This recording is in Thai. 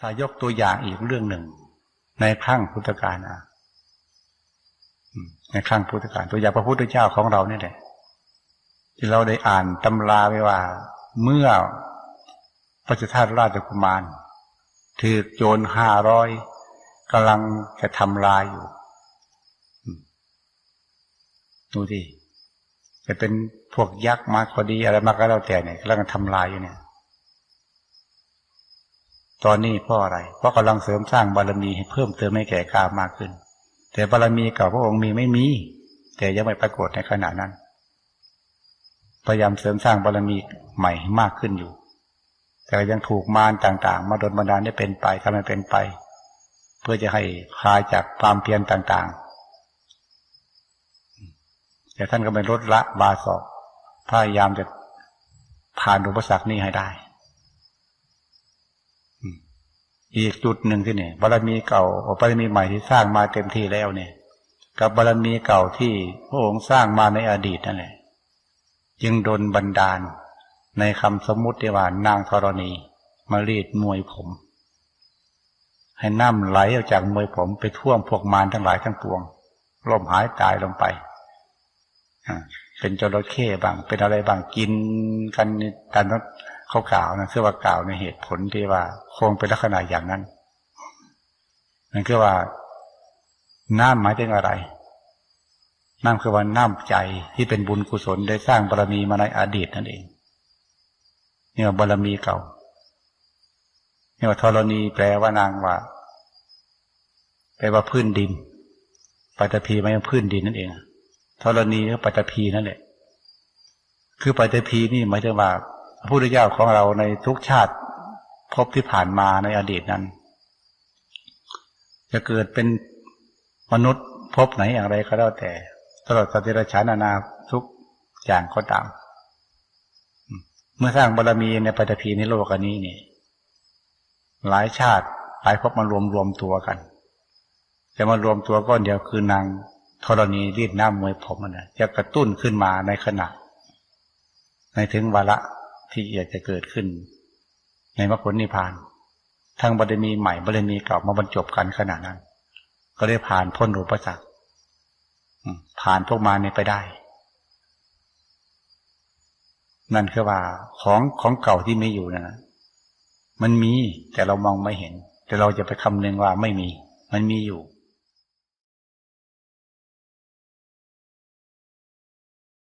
ถ้ายกตัวอย่างอีกเรื่องหนึ่ง ในครั้งพุทธกาลอืมในครั้งพุทธกาลตัวอย่างพระพุทธเจ้าของเราเนี่ยแหละที่เราได้อ่านตำราไว้ว่า เมื่อพระเจ้าทาสราชกุมารถือโจรห้าร้อยกำลังจะทำลายอยู่ดูดิจะเป็นพวกยักษ์มาก็ดีอะไรมาก็แล้วแต่เนี่ยกำลังทำลายอยู่เนี่ย ตอนนี้เพราะอะไร เพราะกำลังเสริมสร้างบารมีให้เพิ่มเติมให้แก่กล้ามากขึ้น แต่บารมีเก่าพระองค์มีไม่มี แต่ยังไม่ปรากฏในขณะนั้น พยายามเสริมสร้างบารมีใหม่ให้มากขึ้นอยู่ แต่ยังถูกมารต่างๆ มาดลบันดาลให้เป็นไปทำให้เป็นไป เพื่อจะให้คลายจากความเพียรต่างๆ แต่ท่านก็เป็นลดละบาสอกพยายามจะผ่านอุปสรรคนี้ให้ได้ อีกจุดหนึ่งที่เนี่ยบารมีเก่าบารมีใหม่ที่สร้างมาเต็มที่แล้วเนี่ย กับบารมีเก่าที่พระองค์สร้างมาในอดีตนั่นแหละจึงโดนบันดาล ในคำสมมุติว่านางธรณี มารีดมวยผม ให้น้ำไหลออกจากมวยผมไปท่วมพวกมารทั้งหลายทั้งปวงล่มหายตายลงไปอ่าเป็นจระเข้บางเป็นอะไรบางกินกันกัน เขากล่าวนะคือว่ากล่าวในเหตุผลที่ว่าคงเป็นลักษณะอย่างนั้นนั่นคือว่าน้ำหมายถึงอะไร น้ำคือว่าน้ำใจที่เป็นบุญกุศลได้สร้างบารมีมาในอดีตนั่นเองนี่ว่าบารมีเก่านี่ว่าธรณีแปลว่านางว่าแปลว่าพื้นดินปัตภีไม่ใช่พื้นดินนั่นเองธรณีก็ปัตภีนั่นแหละคือปัตภีนี่หมายถึงว่า พระพุทธเจ้าของเราในทุกชาติพบที่ผ่านมาในอดีตนั้น จะเกิดเป็นมนุษย์พบไหนอย่างไรก็แล้วแต่ ตลอดสตว์เดรัจฉานนานาทุกอย่างก็ตาม เมื่อสร้างบารรมีในปฐพีในโลกนี้นี่หลายชาติหลายภพมารวมรวมตัวกันจะมารวมตัวก้อนเดียวคือนางธรณีรีดน้ำมวยผมนะจะกระตุ้นขึ้นมาในขณะ ในถึงวาระ ที่อยากจะเกิดขึ้น ในมรรคผลนิพพาน ทั้งบารมีใหม่บารมีเก่ามาบรรจบกันขนาดนั้น ก็ได้ผ่านพ้นอุปสรรคผ่านพวกมานี่ไปได้ นั่นคือว่าของของเก่าที่ไม่อยู่นะมันมีแต่เรามองไม่เห็น แต่เราจะไปคำนึงว่าไม่มี มันมีอยู่